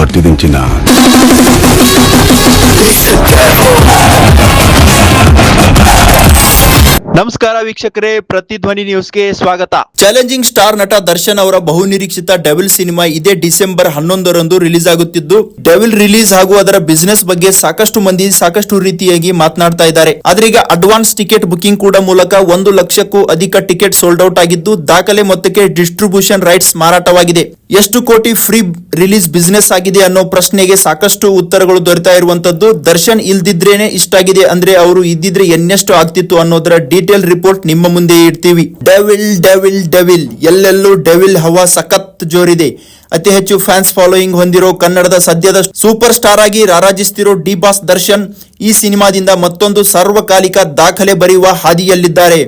ಬರ್ತಿದ್ದೀನಿ ಚಿನ್ನ. ನಮಸ್ಕಾರ ವೀಕ್ಷಕರೇ ಪ್ರತಿಧ್ವನಿ ನ್ಯೂಸ್ಗೆ ಸ್ವಾಗತ. ಚಾಲೆಂಜಿಂಗ್ ಸ್ಟಾರ್ ನಟ ದರ್ಶನ್ ಅವರ ಬಹುನಿರೀಕ್ಷಿತ ಡೆವಿಲ್ ಸಿನಿಮಾ ಇದೇ ಡಿಸೆಂಬರ್ ಹನ್ನೊಂದರಂದು ರಿಲೀಸ್ ಆಗುತ್ತಿದ್ದು ಡೆವಿಲ್ ರಿಲೀಸ್ ಹಾಗೂ ಅದರ ಬಿಸಿನೆಸ್ ಬಗ್ಗೆ ಸಾಕಷ್ಟು ಮಂದಿ ಸಾಕಷ್ಟು ರೀತಿಯಾಗಿ ಮಾತನಾಡ್ತಾ ಇದ್ದಾರೆ. ಆದ್ರೆ ಈಗ ಅಡ್ವಾನ್ಸ್ ಟಿಕೆಟ್ ಬುಕಿಂಗ್ ಕೂಡ ಮೂಲಕ ಒಂದು ಲಕ್ಷಕ್ಕೂ ಅಧಿಕ ಟಿಕೆಟ್ ಸೋಲ್ಡ್ ಔಟ್ ಆಗಿದ್ದು ದಾಖಲೆ ಮೊತ್ತಕ್ಕೆ ಡಿಸ್ಟ್ರಿಬ್ಯೂಷನ್ ರೈಟ್ಸ್ ಮಾರಾಟವಾಗಿದೆ. ಎಷ್ಟು ಕೋಟಿ ಫ್ರೀ ರಿಲೀಸ್ ಬಿಸ್ನೆಸ್ ಆಗಿದೆ ಅನ್ನೋ ಪ್ರಶ್ನೆಗೆ ಸಾಕಷ್ಟು ಉತ್ತರಗಳು ದೊರೆತಾ ಇರುವಂತದ್ದು. ದರ್ಶನ್ ಇಲ್ದಿದ್ರೇನೆ ಇಷ್ಟಾಗಿದೆ ಅಂದ್ರೆ ಅವರು ಇದ್ದಿದ್ರೆ ಎನ್ನೆಷ್ಟು ಆಗ್ತಿತ್ತು ಅನ್ನೋದರ ಡೀಟೇಲ್ ರಿಪೋರ್ಟ್ ನಿಮ್ಮ ಮುಂದೆ ಇಡ್ತೀವಿ. Devil Devil Devil. ಎಲ್ಲೆಲ್ಲೂ ಡೆವಿಲ್ ಹವಾ ಸಖತ್ ಜೋರಿದೆ. ಅತಿ ಹೆಚ್ಚು ಫ್ಯಾನ್ಸ್ ಫಾಲೋಯಿಂಗ್ ಹೊಂದಿರೋ ಕನ್ನಡದ ಸದ್ಯದ ಸೂಪರ್ ಸ್ಟಾರ್ ಆಗಿ ರಾರಾಜಿಸ್ತಿರೋ ಡಿ ಬಾಸ್ ದರ್ಶನ್ ಈ ಸಿನಿಮಾದಿಂದ ಮತ್ತೊಂದು ಸಾರ್ವಕಾಲಿಕ ದಾಖಲೆ ಬರೆಯುವ ಹಾದಿಯಲ್ಲಿದ್ದಾರೆ.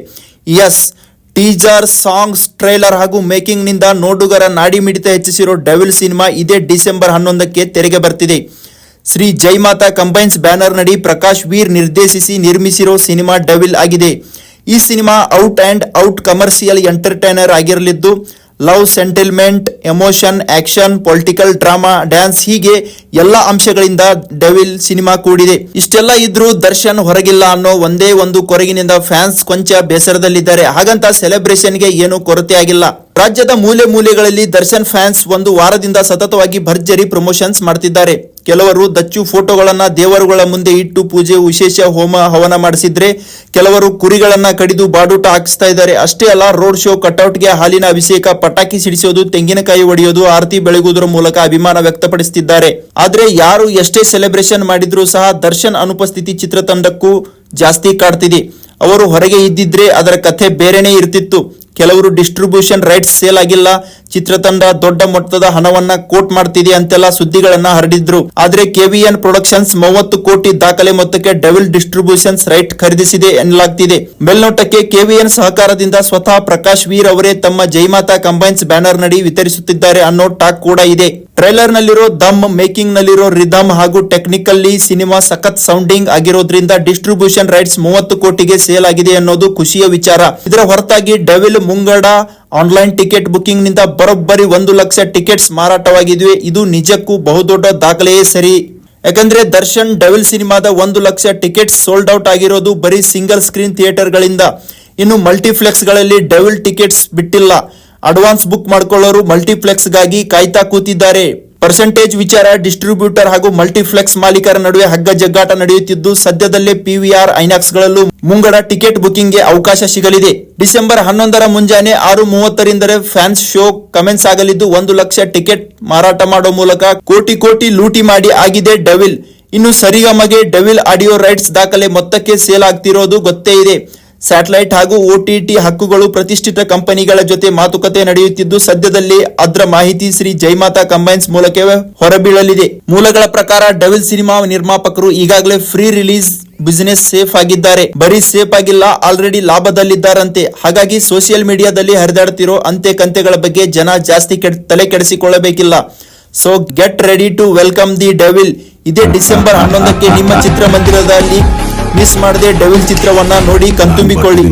ಎಸ್ ಟೀಜರ್, ಸಾಂಗ್ಸ್, ಟ್ರೈಲರ್ ಹಾಗೂ ಮೇಕಿಂಗ್ನಿಂದ ನೋಡುಗರ ನಾಡಿ ಮಿಡಿತ ಹೆಚ್ಚಿಸಿರೋ ಡೆವಿಲ್ ಸಿನಿಮಾ ಇದೇ ಡಿಸೆಂಬರ್ ಹನ್ನೊಂದಕ್ಕೆ ತೆರೆಗೆ ಬರ್ತಿದೆ. ಶ್ರೀ ಜೈಮಾತಾ ಕಂಬೈನ್ಸ್ ಬ್ಯಾನರ್ ನಡಿ ಪ್ರಕಾಶ್ ವೀರ್ ನಿರ್ದೇಶಿಸಿ ನಿರ್ಮಿಸಿರೋ ಸಿನಿಮಾ ಡೆವಿಲ್ ಆಗಿದೆ. ಈ cinema out and out commercial entertainer ಆಗಿರಲಿದ್ದು love sentiment emotion action political drama dance ಹೀಗೆ ಎಲ್ಲ ಅಂಶಗಳಿಂದ ಡೆವಿಲ್ ಸಿನಿಮಾ ಕೂಡಿದೆ. ಇಷ್ಟೆಲ್ಲ ಇದ್ರೂ ದರ್ಶನ್ ಹೊರಗಿಲ್ಲ ಅನ್ನೋ ಒಂದೇ ಒಂದು ಕೊರಗಿನಿಂದ ಫ್ಯಾನ್ಸ್ ಕೊಂಚ ಬೇಸರದಲ್ಲಿದ್ದಾರೆ. ಹಾಗಂತ ಸೆಲೆಬ್ರೇಷನ್ಗೆ ಏನು ಕೊರತೆ ಆಗಿಲ್ಲ. ರಾಜ್ಯದ ಮೂಲೆ ಮೂಲೆಗಳಲ್ಲಿ ದರ್ಶನ್ ಫ್ಯಾನ್ಸ್ ಒಂದು ವಾರದಿಂದ ಸತತವಾಗಿ ಭರ್ಜರಿ ಪ್ರಮೋಷನ್ಸ್ ಮಾಡ್ತಿದ್ದಾರೆ. ಕೆಲವರು ದಚ್ಚು ಫೋಟೋಗಳನ್ನ ದೇವರುಗಳ ಮುಂದೆ ಇಟ್ಟು ಪೂಜೆ, ವಿಶೇಷ ಹೋಮ, ಹವನ ಮಾಡಿಸಿದ್ರೆ ಕೆಲವರು ಕುರಿಗಳನ್ನ ಕಡಿದು ಬಾಡೂಟ ಹಾಕಿಸ್ತಾ ಇದ್ದಾರೆ. ಅಷ್ಟೇ ಅಲ್ಲ, ರೋಡ್ ಶೋ ಕಟೌಟ್ಗೆ ಹಾಲಿನ ಅಭಿಷೇಕ, ಪಟಾಕಿ ಸಿಡಿಸೋದು, ತೆಂಗಿನಕಾಯಿ ಒಡೆಯೋದು, ಆರತಿ ಬೆಳಗುವುದರ ಮೂಲಕ ಅಭಿಮಾನ ವ್ಯಕ್ತಪಡಿಸುತ್ತಿದ್ದಾರೆ ಆದ್ರೆ ಯಾರು ಎಷ್ಟೇ ಸೆಲೆಬ್ರೇಷನ್ ಮಾಡಿದ್ರೂ ಸಹ ದರ್ಶನ್ ಅನುಪಸ್ಥಿತಿ ಚಿತ್ರತಂಡಕ್ಕೂ ಜಾಸ್ತಿ ಕಾಡ್ತಿದೆ. ಅವರು ಹೊರಗೆ ಇದ್ದಿದ್ರೆ ಅದರ ಕಥೆ ಬೇರೆನೇ ಇರ್ತಿತ್ತು. ಕೆಲವರು ಡಿಸ್ಟ್ರಿಬ್ಯೂಷನ್ ರೈಟ್ಸ್ ಸೇಲ್ ಆಗಿಲ್ಲ. ಚಿತ್ರತಂಡ ದೊಡ್ಡ ಮೊತ್ತದ ಹಣವನ್ನ ಕೋಟ್ ಮಾಡ್ತಿದೆ ಅಂತೆಲ್ಲ ಸುದ್ದಿಗಳನ್ನ ಹರಡಿದ್ರು. ಆದ್ರೆ ಕೆವಿಎನ್ ಪ್ರೊಡಕ್ಷನ್ಸ್ ಮೂವತ್ತು ಕೋಟಿ ದಾಖಲೆ ಮೊತ್ತಕ್ಕೆ ಡೆವಿಲ್ ಡಿಸ್ಟ್ರಿಬ್ಯೂಷನ್ಸ್ ರೈಟ್ ಖರೀದಿಸಿದೆ ಎನ್ನಲಾಗ್ತಿದೆ. ಮೇಲ್ನೋಟಕ್ಕೆ ಕೆವಿಎನ್ ಸಹಕಾರದಿಂದ ಸ್ವತಃ ಪ್ರಕಾಶ್ ವೀರ್ ಅವರೇ ತಮ್ಮ ಜೈಮಾತಾ ಕಂಬೈನ್ಸ್ ಬ್ಯಾನರ್ ನಡಿ ವಿತರಿಸುತ್ತಿದ್ದಾರೆ ಅನ್ನೋ ಟಾಕ್ ಕೂಡ ಇದೆ. ಟ್ರೈಲರ್ ನಲ್ಲಿರೋ ದಮ್ ಮೇಕಿಂಗ್ ನಲ್ಲಿರೋ ರಿದಮ್ ಹಾಗೂ ಟೆಕ್ನಿಕಲ್ಲಿ ಸಿನಿಮಾ ಸಖತ್ ಸೌಂಡಿಂಗ್ ಆಗಿರೋದ್ರಿಂದ ಡಿಸ್ಟ್ರಿಬ್ಯೂಷನ್ ರೈಟ್ಸ್ ಮೂವತ್ತು ಕೋಟಿಗೆ ಸೇಲ್ ಆಗಿದೆ ಅನ್ನೋದು ಖುಷಿಯ ವಿಚಾರ. ಇದರ ಹೊರತಾಗಿ ಡೆವಿಲ್ ಮುಂಗಡ ಆನ್ಲೈನ್ ಟಿಕೆಟ್ ಬುಕಿಂಗ್ನಿಂದ ಬರೋಬ್ಬರಿ ಒಂದು ಲಕ್ಷ ಟಿಕೆಟ್ಸ್ ಮಾರಾಟವಾಗಿದ್ವಿ ಇದು ನಿಜಕ್ಕೂ ಬಹುದೊಡ್ಡ ದಾಖಲೆಯೇ ಸರಿ. ಯಾಕಂದ್ರೆ ದರ್ಶನ್ ಡೆವಿಲ್ ಸಿನಿಮಾದ ಒಂದು ಲಕ್ಷ ಟಿಕೆಟ್ಸ್ ಸೋಲ್ಡ್ ಔಟ್ ಆಗಿರೋದು ಬರೀ ಸಿಂಗಲ್ ಸ್ಕ್ರೀನ್ ಥಿಯೇಟರ್ಗಳಿಂದ. ಇನ್ನು ಮಲ್ಟಿಪ್ಲೆಕ್ಸ್ಗಳಲ್ಲಿ ಡೆವಿಲ್ ಟಿಕೆಟ್ಸ್ ಬಿಟ್ಟಿಲ್ಲ. ಅಡ್ವಾನ್ಸ್ ಬುಕ್ ಮಾಡ್ಕೊಳ್ಳೋರು ಮಲ್ಟಿಪ್ಲೆಕ್ಸ್ಗಾಗಿ ಕಾಯ್ತಾ ಕೂತಿದ್ದಾರೆ. ಪರ್ಸೆಂಟೇಜ್ ವಿಚಾರ ಡಿಸ್ಟ್ರಿಬ್ಯೂಟರ್ ಹಾಗೂ ಮಲ್ಟಿಫ್ಲೆಕ್ಸ್ ಮಾಲೀಕರ ನಡುವೆ ಹಗ್ಗ ಜಗ್ಗಾಟ ನಡೆಯುತ್ತಿದ್ದು, ಸದ್ಯದಲ್ಲೇ ಪಿವಿಆರ್ ಐನಾಕ್ಸ್ಗಳಲ್ಲೂ ಮುಂಗಡ ಟಿಕೆಟ್ ಬುಕಿಂಗ್ಗೆ ಅವಕಾಶ ಸಿಗಲಿದೆ. ಡಿಸೆಂಬರ್ ಹನ್ನೊಂದರ ಮುಂಜಾನೆ ಆರು ಮೂವತ್ತರಿಂದರೆ ಫ್ಯಾನ್ಸ್ ಶೋ ಕಮೆನ್ಸ್ ಆಗಲಿದ್ದು ಒಂದು ಲಕ್ಷ ಟಿಕೆಟ್ ಮಾರಾಟ ಮಾಡೋ ಮೂಲಕ ಕೋಟಿ ಕೋಟಿ ಲೂಟಿ ಮಾಡಿ ಆಗಿದೆ ಡವಿಲ್. ಇನ್ನು ಸರಿಗಮಗೆ ಡೆವಿಲ್ ಆಡಿಯೋ ರೈಟ್ಸ್ ದಾಖಲೆ ಮೊತ್ತಕ್ಕೆ ಸೇಲ್ ಆಗ್ತಿರೋದು ಗೊತ್ತೇ ಇದೆ. ಸ್ಯಾಟಲೈಟ್ ಹಾಗೂ ಒಟಿಟಿ ಹಕ್ಕುಗಳು ಪ್ರತಿಷ್ಠಿತ ಕಂಪನಿಗಳ ಜೊತೆ ಮಾತುಕತೆ ನಡೆಯುತ್ತಿದ್ದು, ಸದ್ಯದಲ್ಲಿ ಅದರ ಮಾಹಿತಿ ಶ್ರೀ ಜೈಮಾತಾ ಕಂಬೈನ್ಸ್ ಮೂಲಕವೇ ಹೊರಬೀಳಲಿದೆ. ಮೂಲಗಳ ಪ್ರಕಾರ ಡೆವಿಲ್ ಸಿನಿಮಾ ನಿರ್ಮಾಪಕರು ಈಗಾಗಲೇ ಫ್ರೀ ರಿಲೀಸ್ ಬಿಸಿನೆಸ್ ಸೇಫ್ ಆಗಿದ್ದಾರೆ. ಬರೀ ಸೇಫ್ ಆಗಿಲ್ಲ, ಆಲ್ರೆಡಿ ಲಾಭದಲ್ಲಿದ್ದಾರಂತೆ. ಹಾಗಾಗಿ ಸೋಷಿಯಲ್ ಮೀಡಿಯಾದಲ್ಲಿ ಹರಿದಾಡ್ತಿರೋ ಅಂತೆ ಕಂತೆಗಳ ಬಗ್ಗೆ ಜನ ಜಾಸ್ತಿ ತಲೆ ಕೆಡಿಸಿಕೊಳ್ಳಬೇಕಿಲ್ಲ. So, get ready to welcome the Devil. ಇದೇ ಡಿಸೆಂಬರ್ ಹನ್ನೊಂದಕ್ಕೆ ನಿಮ್ಮ ಚಿತ್ರಮಂದಿರದಲ್ಲಿ ಮಿಸ್ ಮಾಡದೆ ಡೆವಿಲ್ ಚಿತ್ರವನ್ನ ನೋಡಿ ಕಣ್ತುಂಬಿಕೊಳ್ಳಿ.